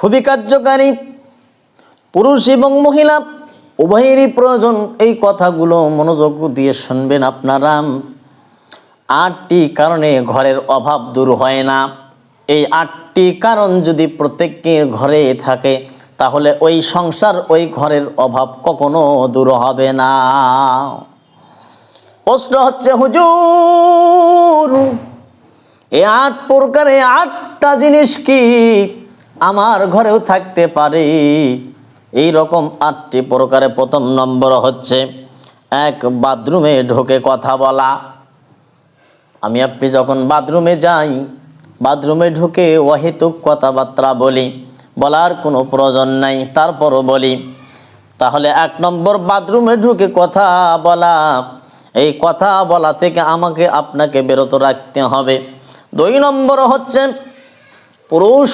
খুবই কার্যকারী, পুরুষ এবং মহিলা, উভয়েরই প্রয়োজন এই কথাগুলো মনোযোগ দিয়ে শুনবেন আপনারা। আটটি কারণে ঘরের অভাব দূর হয় না। এই আটটি কারণ যদি প্রত্যেকের ঘরে থাকে, তাহলে ওই সংসার, ওই ঘরের অভাব কখনো দূর হবে না। প্রশ্ন হচ্ছে, হুজুর এই আট প্রকারে আটটা জিনিস কি? আমার ঘরেও থাকতে পারে। এই রকম আটটি প্রকারে প্রথম নম্বর হচ্ছে, এক, বাথরুমে ঢোকে কথা বলা। আমি, আপনি যখন বাথরুমে যাই, বাথরুমে ঢুকে অহেতুক কথাবার্তা বলি, বলার কোনো প্রয়োজন নাই, তারপরও বলি, তাহলে এক নম্বর বাথরুমে ঢুকে কথা বলা, এই কথা বলা থেকে আমাকে আপনাকে বিরত রাখতে হবে। দুই নম্বর হচ্ছে, পুরুষ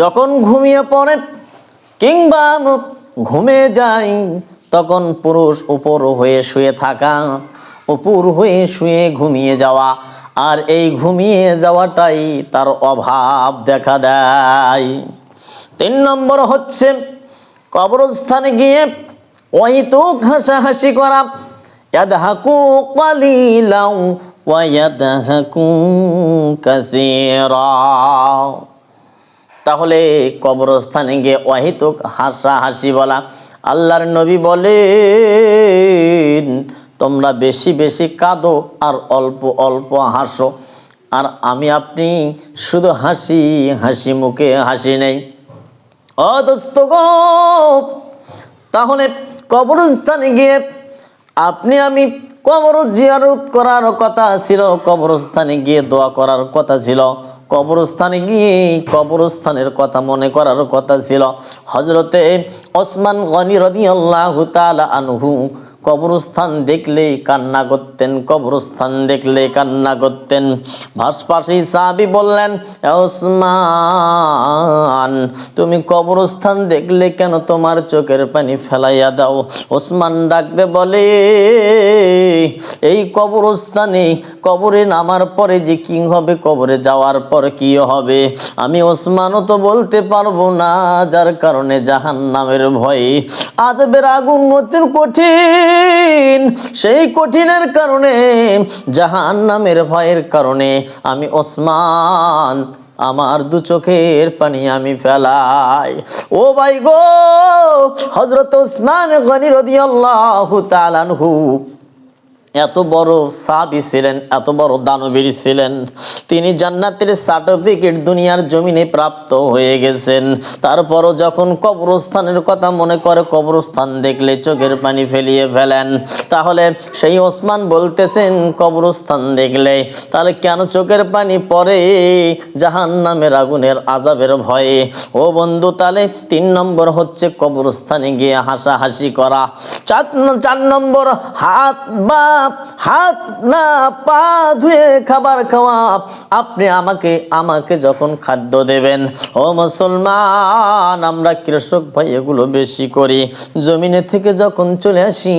যখন ঘুমিয়ে পড়ে, কিংবা ঘুমে যায় তখন পুরুষ উপর হয়ে শুয়ে থাকা উপর হয়ে শুয়ে ঘুমিয়ে যাওয়া, আর এই ঘুমিয়ে যাওয়াটাই তার অভাব দেখা দেয়। তিন নম্বর হচ্ছে, কবরস্থানে গিয়ে অহিতুক হাসাহাসি করা, ইয়াদহাকু কালিলাও ওয়া ইয়াদহাকু কাসীরা। তাহলে কবরস্থানে গিয়ে অহিতুক হাসা হাসি বলা। আল্লাহর নবী বলেন, তোমরা বেশি বেশি কাঁদো আর অল্প অল্প হাসো। আর আমি আপনি শুধু হাসি হাসি মুখে হাসি নেই। ও দোস্ত গো, তাহলে কবরস্থানে গিয়ে আপনি আমি কবর জিয়ারত করার কথা ছিল, কবরস্থানে গিয়ে দোয়া করার কথা ছিল। কবরস্থানে গিয়ে কবরস্থানের কথা মনে করার কথা ছিল। হজরতে ওসমান গনি রদি আল্লাহ আনহু কবরস্থান দেখলেই কান্না করতেন, কবরস্থান দেখলে কান্না করতেন। ভাসপাশি সাহাবি বললেন ওসমান, তুমি কবরস্থান দেখলে কেন তোমার চোখের পানি ফেলাইয়া দাও? ওসমান ডাকতে বলে, এই কবরস্থানে কবরে নামার পরে যে কি হবে, কবরে যাওয়ার পর কি হবে? আমি ওসমানও তো বলতে পারব না, যার কারণে জাহান নামের ভয়ে। আজবের আগুন মতির কঠিন। সেই কঠিনের কারণে জাহান নামের ভয়ের কারণে আমি ওসমান, আমার দু চোখের পানি আমি ফেলাই। ও ভাই গো হজরত ওসমান গনি রদিয়াল্লাহু তাআলাহু এত বড় সাবি ছিলেন, এত বড় দানবীর ছিলেন, তিনি জান্নাতের সার্টিফিকেট দুনিয়ার জমিনে প্রাপ্ত হয়ে গেছেন। তারপরও যখন কবরস্থানের কথা মনে করে, কবরস্থান দেখলে চোখের পানি ফেলিয়ে ফেলেন। তাহলে সেই ওসমান বলতেছেন, কবরস্থান দেখলে, তাহলে কেন চোখের পানি পরে জাহান নামের আগুনের আজাবের ভয়ে? ও বন্ধু, তাহলে তিন নম্বর হচ্ছে কবরস্থানে গিয়ে হাসাহাসি করা। চার চার নম্বর, হাত বা হাত না পা ধুয়ে খাবার খাওয়া। আপনি আমাকে আমাকে যখন খাদ্য দেবেন, ও মুসলমান, আমরা কৃষক ভাই এগুলো বেশি করি। জমিনে থেকে যখন চলে আসি,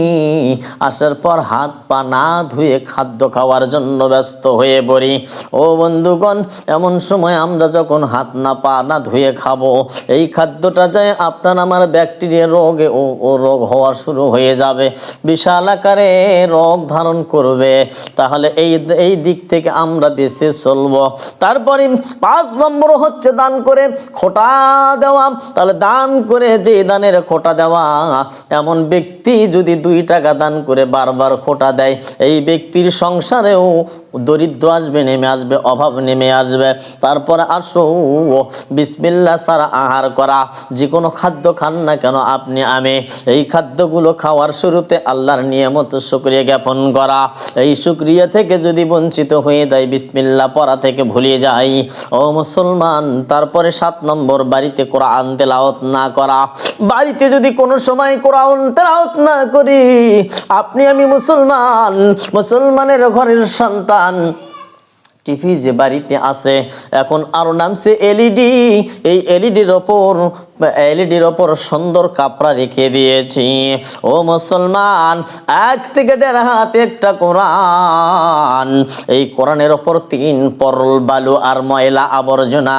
আসার পর হাত পা না ধুয়ে খাদ্য খাওয়ার জন্য ব্যস্ত হয়ে পড়ি। ও বন্ধুগণ, এমন সময় আমরা যখন হাত না পা না ধুয়ে খাব, এই খাদ্যটা যায় আপনার আমার ব্যাকটেরিয়া রোগে ও রোগ হওয়া শুরু হয়ে যাবে। বিশাল আকারে রোগ ধারণ করবে। তাহলে এই এই দিক থেকে আমরা বেঁচে চলবো। তারপরে পাঁচ নম্বর হচ্ছে দান করে খোটা দেওয়া। তাহলে দান করে যে দানের খোটা দেওয়া, এমন ব্যক্তি যদি দুই টাকা দান করে বারবার খোটা দেয়, এই ব্যক্তির সংসারেও দরিদ্র আসবে, নেমে আসবে, অভাব নেমে আসবে। তারপরে আসো বিসমিল্লা সারা আহার করা। যে কোনো খাদ্য খান না কেন আপনি আমি। এই খাদ্যগুলো খাওয়ার শুরুতে আল্লাহর নিয়মত, শুক্রিয়া জ্ঞাপন করা। এই শুক্রিয়া থেকে যদি বঞ্চিত হয়ে যায় বিসমিল্লা পড়া থেকে ভুলে যাই। ও মুসলমান, তারপরে সাত নম্বর বাড়িতে কোরআন তেলাওয়াত না করা। বাড়িতে যদি কোনো সময় কোরআন তেলাওয়াত না করি, আপনি আমি মুসলমান, মুসলমানের ঘরের সন্তান টিভি যে বাড়িতে আছে এখন আরও নামছে এলইডি। এই এলইডির ওপর ওপর সুন্দর কাপড়া রেখে দিয়েছি। ও মুসলমান, এক হাত একটা কোরআন। এই কোরআনের ওপর তিন পরল বালু আর ময়লা আবর্জনা।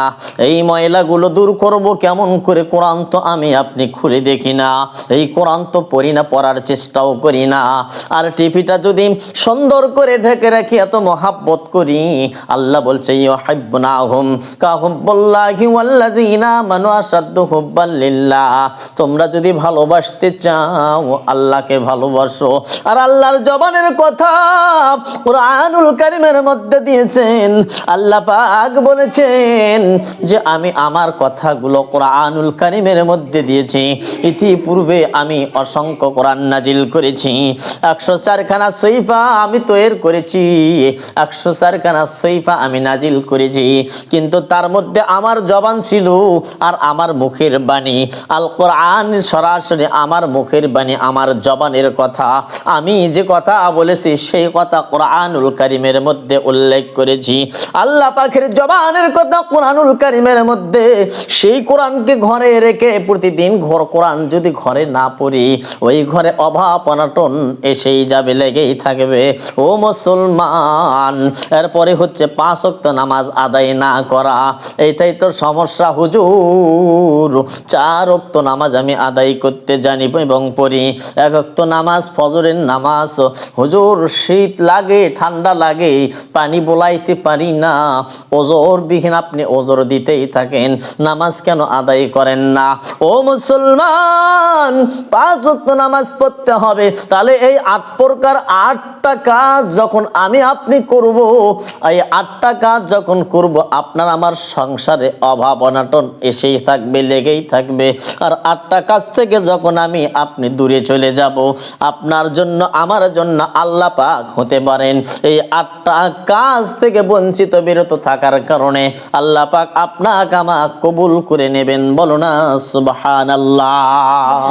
এই ময়লাগুলো দূর করব কেমন করে? কোরআন তো আমি আপনি খুলে দেখি না। এই কোরআন তো পড়ি না, পড়ার চেষ্টাও করি না। আর টিভিটা যদি সুন্দর করে ঢেকে রাখি, এত মহাব্বত করি। আল্লাহ বলছে, ইউহিব্বুনাহুম কাহুব্বুল্লাহি ওয়াল্লাযীনা আমানু আশাদ্দু হুব্বান তোমরা যদি ভালোবাসতে চাও, আল্লাহকে ভালোবাসো। আর আল্লাহর জবানের কথা কোরআনুল কারীমের মধ্যে দিয়েছেন। আল্লাহ পাক বলেছেন যে, আমি আমার কথাগুলো কোরআনুল কারীমের মধ্যে দিয়েছি। ইতিপূর্বে আমি অসংখ্য কোরআন নাজিল করেছি। একশো চারখানা সৈফা আমি তৈরি করেছি। একশো চারখানা সৈফা আমি নাজিল করেছি। কিন্তু তার মধ্যে আমার জবান ছিল আর আমার মুখের বাণী আল কোরআন সরাসরি আমার মুখের বাণী, আমার জবানের কথা। আমি যে কথা বলেছি, সেই কথা কোরআনুল কারিমের মধ্যে উল্লেখ করেছি। আল্লাহ পাখের জবানের কথা কোরআনুল কারিমের মধ্যে। সেই কোরআনকে ঘরে রেখে প্রতিদিন ঘর কোরআন যদি ঘরে না পড়ি, ওই ঘরে অভাব, অনাটন এসেই যাবে, লেগেই থাকবে। ও মুসলমান, এরপরে হচ্ছে পাঁচ ওয়াক্ত নামাজ আদায় না করা। এটাই তো সমস্যা, হুজুর। চার ওয়াক্ত নামাজ আমি আদায় করতে জানি এবং পড়ি। এক ওয়াক্ত নামাজ, ফজরের নামাজ, হুজুর শীত লাগে, ঠান্ডা লাগে, পানি বোলাইতে পারি না। ওজোর বিহীন আপনি ওজোর দিতেই থাকেন। নামাজ কেন আদায় করেন না? ও মুসলমান, পাঁচ ওয়াক্ত নামাজ পড়তে হবে। তাহলে এই আট প্রকার আটটা কাজ যখন আমি আপনি করব, এই আটটা কাজ যখন করব, আপনার আমার সংসারে অভাব অনাটন এসেই থাকবে লেগেই থাকবে। আর আটটা কাজ থেকে যখন আমি আপনি দূরে চলে যাব, আপনার জন্য, আমার জন্য আল্লাহ পাক হতে পারেন। এই আটটা কাজ থেকে বঞ্চিত, বিরত থাকার কারণে আল্লাহ পাক আপনাকে আমা কবুল করে নেবেন। বলো না, সুবহানাল্লাহ।